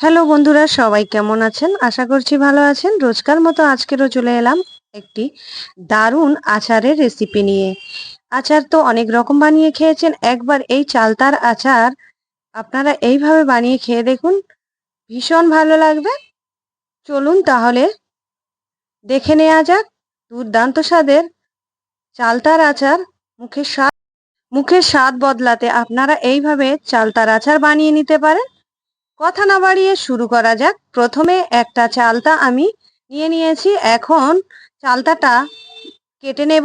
Hello বন্ধুরা, সবাই কেমন আছেন? আশা করছি ভালো আছেন। রোজকার মতো আজকেরও চলে এলাম একটি দারুণ আচারের রেসিপি নিয়ে। আচার তো অনেক রকম বানিয়ে খেয়েছেন। একবার এই চালতার আচার আপনারা এইভাবে বানিয়ে খেয়ে দেখুন। ভীষণ ভালো লাগবে। চলুন তাহলে দেখে নেওয়া যাক দুর্দান্ত স্বাদের চালতার আচার মুখের স্বাদ মুখের স্বাদ বদলাতে আপনারা এইভাবে চালতার আচার বানিয়ে নিতে পারেন। কথা না বাড়িয়ে শুরু করা যাক। প্রথমে একটা চালতা আমি নিয়ে নিয়েছি। এখন চালতাটা কেটে নেব।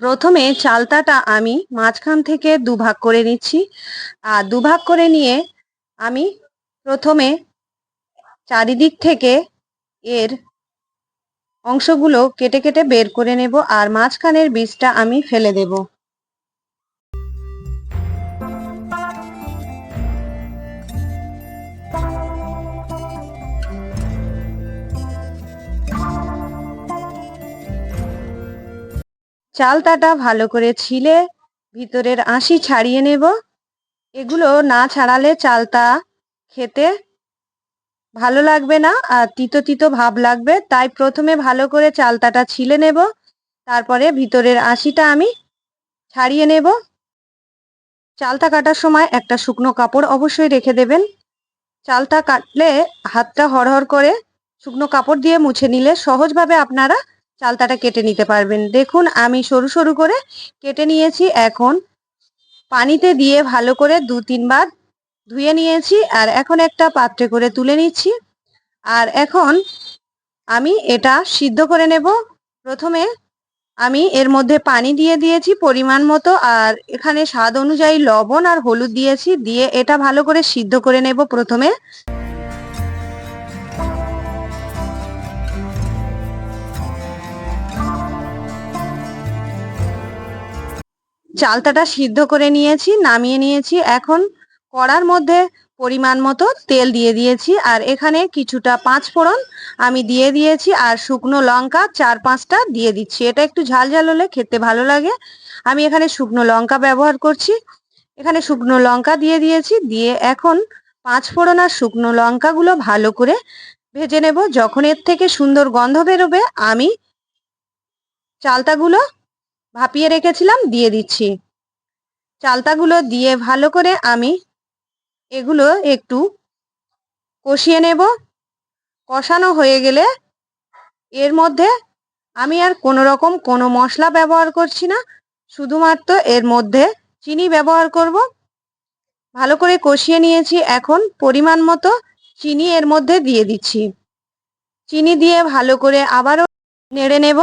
প্রথমে চালতাটা আমি মাঝখান থেকে দুভাগ করে নিচ্ছি। আর দুভাগ করে নিয়ে আমি প্রথমে চারিদিক থেকে এর অংশগুলো কেটে কেটে বের করে নেব। আর মাঝখানের বীজটা আমি ফেলে দেবো। চালতাটা ভালো করে ছিলে, ভিতরের আঁশি ছাড়িয়ে নেব। এগুলো না ছাড়ালে চালতা খেতে ভালো লাগবে না আর তিতো তিতো ভাব লাগবে। তাই প্রথমে ভালো করে চালতাটা ছিলে নেব। তারপরে ভিতরের আঁশিটা আমি ছাড়িয়ে নেব। চালতা কাটার সময় একটা শুকনো কাপড় অবশ্যই রেখে দেবেন। চালতা কাটলে হাতটা হড়হড় করে শুকনো কাপড় দিয়ে মুছে নিলে সহজভাবে আপনারা চালতাটা কেটে নিতে পারবেন। দেখুন, আমি সরু সরু করে কেটে নিয়েছি। এখন পানিতে দিয়ে ভালো করে দু, তিনবার ধুয়ে নিয়েছি আর এখন একটা পাত্রে করে তুলে নিচ্ছি। আর এখন আমি এটা সিদ্ধ করে নেব। প্রথমে আমি এর মধ্যে পানি দিয়ে দিয়েছি পরিমাণ মতো আর এখানে স্বাদ অনুযায়ী লবণ আর হলুদ দিয়েছি। দিয়ে এটা ভালো করে সিদ্ধ করে নেব প্রথমে। চালতাটা সিদ্ধ করে নিয়েছি, নামিয়ে নিয়েছি। এখন কড়ার মধ্যে পরিমাণ মতো তেল দিয়ে দিয়েছি আর এখানে কিছুটা পাঁচ ফোড়ন আমি দিয়ে দিয়েছি আর শুকনো লঙ্কা চার পাঁচটা দিয়ে দিচ্ছি। এটা একটু ঝাল ঝাল হলে খেতে ভালো লাগে। আমি এখানে শুকনো লঙ্কা ব্যবহার করছি। এখানে শুকনো লঙ্কা দিয়ে দিয়েছি, দিয়ে এখন পাঁচ ফোড়ন আর শুকনো লঙ্কাগুলো ভালো করে ভেজে নেব। যখন এর থেকে সুন্দর গন্ধ বেরোবে, আমি চালতাগুলো ভাপিয়ে রেখেছিলাম, দিয়ে দিচ্ছি। চালতাগুলো দিয়ে ভালো করে আমি এগুলো একটু কষিয়ে নেব। কষানো হয়ে গেলে এর মধ্যে আমি আর কোনো রকম কোনো মশলা ব্যবহার করছি না, শুধুমাত্র এর মধ্যে চিনি ব্যবহার করব। ভালো করে কষিয়ে নিয়েছি, এখন পরিমাণ মতো চিনি এর মধ্যে দিয়ে দিচ্ছি। চিনি দিয়ে ভালো করে আবারও নেড়ে নেব।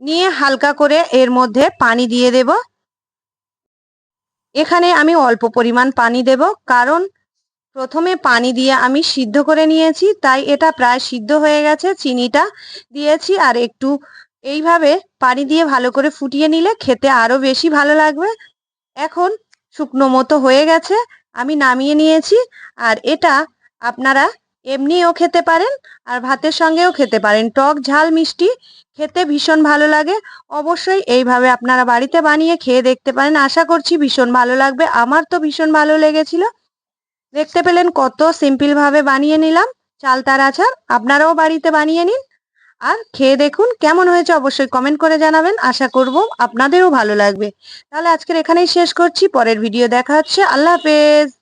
নিয়ে হালকা করে এর মধ্যে পানি দিয়ে দেব। এখানে আমি অল্প পরিমাণ পানি দেব, কারণ প্রথমে পানি দিয়ে আমি সিদ্ধ করে নিয়েছি, তাই এটা প্রায় সিদ্ধ হয়ে গেছে, চিনিটা দিয়েছি, আর একটু এইভাবে পানি দিয়ে ভালো করে ফুটিয়ে নিলে খেতে আরও বেশি ভালো লাগবে। এখন শুকনো মতো হয়ে গেছে, আমি নামিয়ে নিয়েছি, আর এটা আপনারা এমনিও খেতে পারেন আর ভাতের সঙ্গেও খেতে পারেন। টক, ঝাল, মিষ্টি খেতে ভীষণ ভালো লাগে। অবশ্যই এইভাবে আপনারা বাড়িতে বানিয়ে খেয়ে দেখতে পারেন। আশা করছি ভীষণ ভালো লাগবে। আমার তো ভীষণ ভালো লেগেছিল। দেখতে পেলেন কত সিম্পলভাবে বানিয়ে নিলাম। চালতার আচার আপনারাও বাড়িতে বানিয়ে নিন। আর খেয়ে দেখুন কেমন হয়েছে অবশ্যই কমেন্ট করে জানাবেন। আশা করব আপনাদেরও ভালো লাগবে। তাহলে আজকের এখানেই শেষ করছি। পরের ভিডিও দেখা হচ্ছে। আল্লাহ হাফেজ।